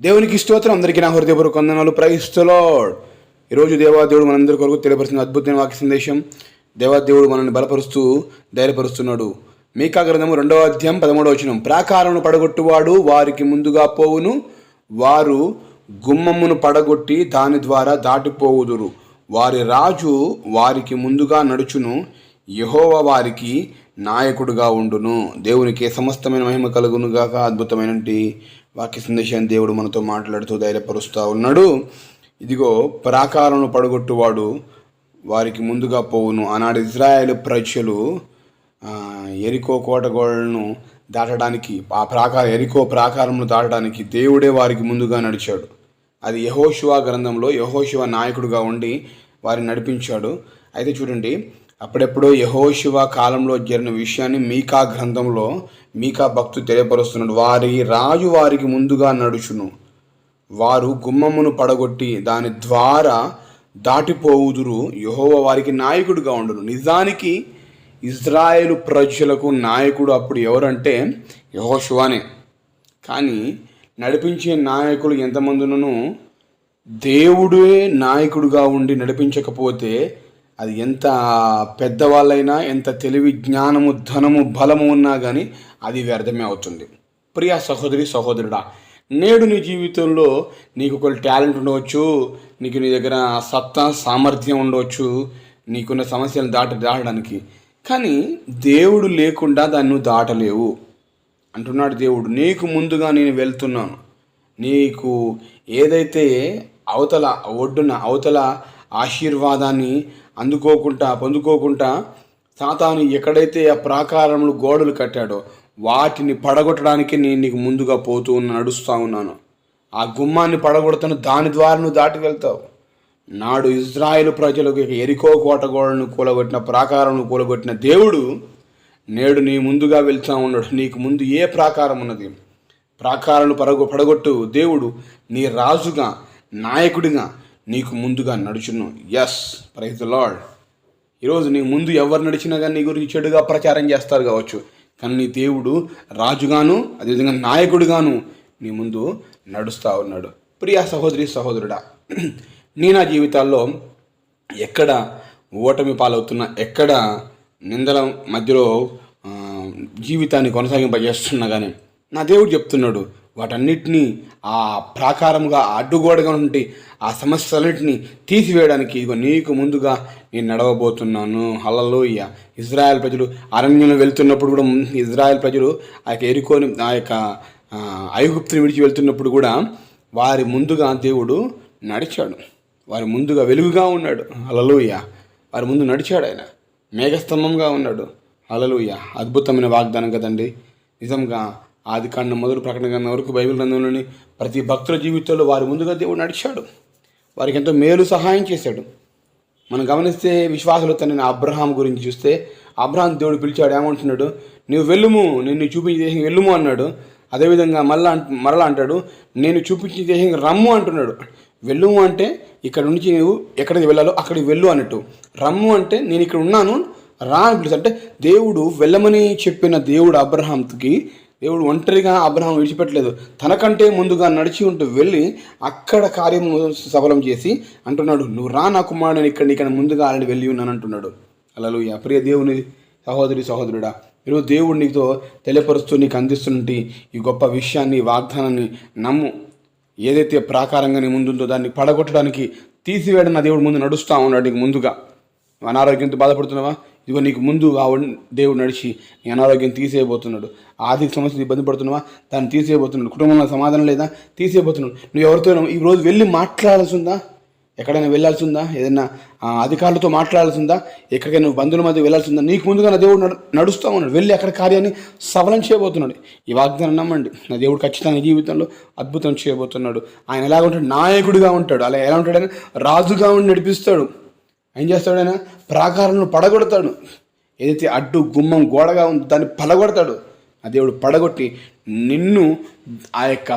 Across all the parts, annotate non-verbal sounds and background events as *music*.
దేవునికి స్తోత్రం. అందరికీ నా హృదయపూర్వక వందనాలు. ప్రయిస్తులాడ్ ఈరోజు దేవాదేవుడు మనందరి కొరకు తెలియపరుస్తున్న అద్భుతమైన వాక్య సందేశం. దేవాదేవుడు మనల్ని బలపరుస్తూ ధైర్యపరుస్తున్నాడు. మీకా గ్రంథము రెండవ అధ్యాయం పదమూడవ వచనం. ప్రాకారమును పడగొట్టువాడు వారికి ముందుగా పోవును. వారు గుమ్మమును పడగొట్టి దాని ద్వారా దాటిపోవుదురు. వారి రాజు వారికి ముందుగా నడుచును. యహోవ వారికి నాయకుడుగా ఉండును. దేవునికి సమస్తమైన మహిమ కలుగునుగాక. అద్భుతమైనటువంటి వాక్య సందేశాన్ని దేవుడు మనతో మాట్లాడుతూ ధైర్యపరుస్తూ ఉన్నాడు. ఇదిగో ప్రాకారమును పడగొట్టువాడు వారికి ముందుగా పోవును. ఆనాడు ఇజ్రాయేల్ ప్రజలు ఎరికో కోటగోడలను దాటడానికి ఆ ప్రాకార ఎరికో ప్రాకారమును దాటడానికి దేవుడే వారికి ముందుగా నడిచాడు. అది యహోశివా గ్రంథంలో యహోశివ నాయకుడుగా ఉండి వారిని నడిపించాడు. అయితే చూడండి అప్పుడెప్పుడో యహోశివ కాలంలో జరిగిన విషయాన్ని మీకా గ్రంథంలో మీకా భక్తు తెలియపరుస్తున్నాడు. వారి రాజు వారికి ముందుగా నడుచును. వారు గుమ్మమును పడగొట్టి దాని ద్వారా దాటిపోవుదురు. యహోవ వారికి నాయకుడిగా ఉండును. నిజానికి ఇజ్రాయేలు ప్రజలకు నాయకుడు అప్పుడు ఎవరంటే యహోశివానే కానీ నడిపించే నాయకులు ఎంతమందినను? దేవుడే నాయకుడుగా ఉండి నడిపించకపోతే అది ఎంత పెద్దవాళ్ళైనా ఎంత తెలివి జ్ఞానము ధనము బలము ఉన్నా కానీ అది వ్యర్థమే అవుతుంది. ప్రియ సహోదరి సహోదరుడా నేడు నీ జీవితంలో నీకు ఒక టాలెంట్ ఉండవచ్చు నీకు నీ దగ్గర సత్తా సామర్థ్యం ఉండవచ్చు నీకున్న సమస్యలను దాటి దాటడానికి. కానీ దేవుడు లేకుండా దాన్ని నువ్వు దాటలేవు. అంటున్నాడు దేవుడు నీకు ముందుగా నేను వెళ్తున్నాను. నీకు ఏదైతే అవతల ఒడ్డున అవతల ఆశీర్వాదాన్ని అందుకోకుండా పొందుకోకుండా సాతాను ఎక్కడైతే ఆ ప్రాకారములు గోడలు కట్టాడో వాటిని పడగొట్టడానికి నేను నీకు ముందుగా పోతూ ఉన్న నడుస్తూ ఉన్నాను. ఆ గుమ్మాన్ని పడగొడుతున్న దాని ద్వారా నువ్వు దాటి వెళ్తావు. నాడు ఇజ్రాయేల్ ప్రజలకు ఎరికో కోటగోడను కూలగొట్టిన ప్రాకారం కూలగొట్టిన దేవుడు నేడు నీ ముందుగా వెళ్తా ఉన్నాడు. నీకు ముందు ఏ ప్రాకారం ఉన్నది? ప్రాకారాలు పడగొ పడగొట్టు దేవుడు నీ రాజుగా నాయకుడిగా నీకు ముందుగా నడుచును. ఎస్ ప్రైజ్ లార్డ్ ఈరోజు నీ ముందు ఎవరు నడిచినా కానీ నీ గురించి చెడుగా ప్రచారం చేస్తారు కావచ్చు. కానీ నీ దేవుడు రాజుగాను అదేవిధంగా నాయకుడిగాను నీ ముందు నడుస్తూ ఉన్నాడు. ప్రియా సహోదరి సహోదరుడా *clears throat* నీ నా జీవితాల్లో ఎక్కడ ఓటమి పాలవుతున్నా ఎక్కడ నిందల మధ్యలో జీవితాన్ని కొనసాగింపజేస్తున్నా కానీ నా దేవుడు చెప్తున్నాడు వాటన్నిటినీ ఆ ప్రాకారముగా అడ్డుగోడగా ఉండి ఆ సమస్యలన్నింటినీ తీసివేయడానికి ఇగో నీకు ముందుగా నేను నడవబోతున్నాను. హలలోయ ఇజ్రాయెల్ ప్రజలు అరణ్యంలో వెళ్తున్నప్పుడు కూడా ఇజ్రాయెల్ ప్రజలు ఆ యొక్క ఎరుకోని ఆ యొక్క ఐగుప్తిని విడిచి వెళ్తున్నప్పుడు కూడా వారి ముందుగా దేవుడు నడిచాడు. వారి ముందుగా వెలుగుగా ఉన్నాడు. అలలోయ వారి ముందు నడిచాడు ఆయన. మేఘస్తంభంగా ఉన్నాడు. అలలోయ అద్భుతమైన వాగ్దానం కదండి. నిజంగా ఆది కాండం మొదలు ప్రకటన గ్రంథం వరకు బైబిల్ గ్రంథంలోని ప్రతి భక్తుల జీవితంలో వారి ముందుగా దేవుడు నడిచాడు. వారికి ఎంతో మేలు సహాయం చేశాడు. మనం గమనిస్తే విశ్వాసులు తనని అబ్రహాం గురించి చూస్తే అబ్రహాం దేవుడు పిలిచాడు ఏమంటున్నాడు? నువ్వు వెళ్ళుము నేను చూపించే దేశం వెళ్ళుము అన్నాడు. అదేవిధంగా మళ్ళా అంట- మరలా అంటాడు నేను చూపించే దేశం రమ్ము అంటున్నాడు. వెళ్ళుము అంటే ఇక్కడ నుంచి నువ్వు ఎక్కడికి వెళ్ళాలో అక్కడికి వెళ్ళు అన్నట్టు. రమ్ము అంటే నేను ఇక్కడ ఉన్నాను రా అని పిలుస్తా అంటే దేవుడు వెళ్ళమని చెప్పిన దేవుడు అబ్రహాంకి దేవుడు ఒంటరిగా అబ్రహం విడిచిపెట్టలేదు. తనకంటే ముందుగా నడిచి ఉంటూ వెళ్ళి అక్కడ కార్యము సఫలం చేసి అంటున్నాడు నువ్వు రా నా కుమారుడు ఇక్కడ ఇక్కడ ముందుగా ఆల్రెడీ వెళ్ళి ఉన్నాను అంటున్నాడు. అలలు ప్రియ దేవుని సహోదరి సహోదరుడా ఈరోజు దేవుడు నీతో తెలియపరుస్తూ నీకు అందిస్తున్నటువంటి ఈ గొప్ప విషయాన్ని వాగ్దానాన్ని నమ్ము. ఏదైతే ప్రాకారంగా నీ ముందుందో దాన్ని పడగొట్టడానికి తీసివేయడం నా దేవుడు ముందు నడుస్తూ ఉన్నాడు నీకు ముందుగా. అనారోగ్యంతో బాధపడుతున్నావా? ఇదిగో నీకు ముందు ఆ దేవుడు నడిచి నీ అనారోగ్యం తీసేయబోతున్నాడు. ఆర్థిక సమస్యలు ఇబ్బంది పడుతున్నావా? దాన్ని తీసేయబోతున్నాడు. కుటుంబంలో సమాధానం లేదా? తీసేయబోతున్నాడు. నువ్వు ఎవరితో ఈ రోజు వెళ్ళి మాట్లాడాల్సి ఉందా ఎక్కడైనా వెళ్ళాల్సి ఉందా ఏదైనా అధికారులతో మాట్లాడాల్సి ఉందా ఎక్కడికైనా నువ్వు బంధువుల మధ్య వెళ్ళాల్సి ఉందా నీకు ముందుగా నా దేవుడు నడుస్తూ ఉన్నాడు. వెళ్ళి అక్కడ కార్యాన్ని సఫలం చేయబోతున్నాడు. ఈ వాగ్దానం నమ్మండి. నా దేవుడు ఖచ్చితంగా జీవితంలో అద్భుతం చేయబోతున్నాడు. ఆయన ఎలా ఉంటాడు నాయకుడిగా ఉంటాడు. అలా ఎలా ఉంటాడని? రాజుగా ఉండి నడిపిస్తాడు. ఏం చేస్తాడు ఆయన? ప్రాకారంలో పడగొడతాడు. ఏదైతే అడ్డు గుమ్మం గోడగా ఉందో దాన్ని పడగొడతాడు. ఆ దేవుడు పడగొట్టి నిన్ను ఆ యొక్క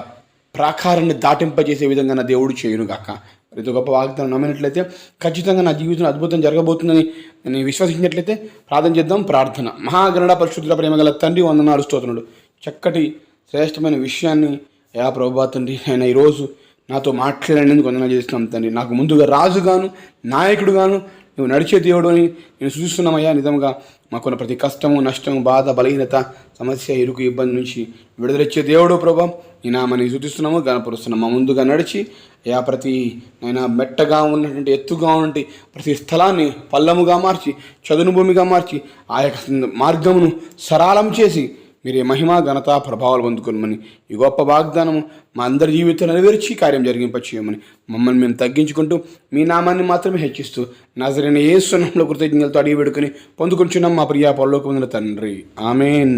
ప్రాకారాన్ని దాటింపజేసే విధంగా నా దేవుడు చేయును గాక. ప్రతి గొప్ప వాగ్దానం నమ్మినట్లయితే ఖచ్చితంగా నా జీవితంలో అద్భుతం జరగబోతుందని నేను విశ్వసించినట్లయితే ప్రార్థన చేద్దాం ప్రార్థన. మహాగరుడ పరిశుద్ధుల ప్రేమ గల తండ్రి వందనాలు స్తోత్రుడు చక్కటి శ్రేష్టమైన విషయాన్ని యా ప్రభా తండ్రి ఆయన ఈరోజు నాతో మాట్లాడినందుకు వందనాలు చేస్తున్నాం తండ్రి. నాకు ముందుగా రాజుగాను నాయకుడుగాను నువ్వు నడిచే దేవుడు అని నేను సూచిస్తున్నామయ్యా. నిజంగా మాకున్న ప్రతి కష్టము నష్టము బాధ బలహీనత సమస్య ఇరుకు ఇబ్బంది నుంచి విడుదలచ్చే దేవుడు ప్రభా. ఈ నామని సూచిస్తున్నాము గనపరుస్తున్నాము మా ముందుగా నడిచి అయా ప్రతి నైనా మెట్టగా ఉన్నటువంటి ఎత్తుగా ఉన్నటువంటి ప్రతి స్థలాన్ని పల్లముగా మార్చి చదును భూమిగా మార్చి ఆ యొక్క మార్గమును సరళం చేసి మీరే మహిమ ఘనత ప్రభావాలు పొందుకోమని ఈ గొప్ప వాగ్దానం మా అందరి జీవితం నెరవేర్చి కార్యం జరిగింపచేయమని. మమ్మల్ని మేము తగ్గించుకుంటూ మీ నామాన్ని మాత్రమే హెచ్చిస్తూ నజరైన ఏ సున్నంలో కృతజ్ఞతలతో అడిగి పెడుకుని పొందుకుంటున్నాం మా ప్రియా పరలోకముందున తండ్రి. ఆమెన్.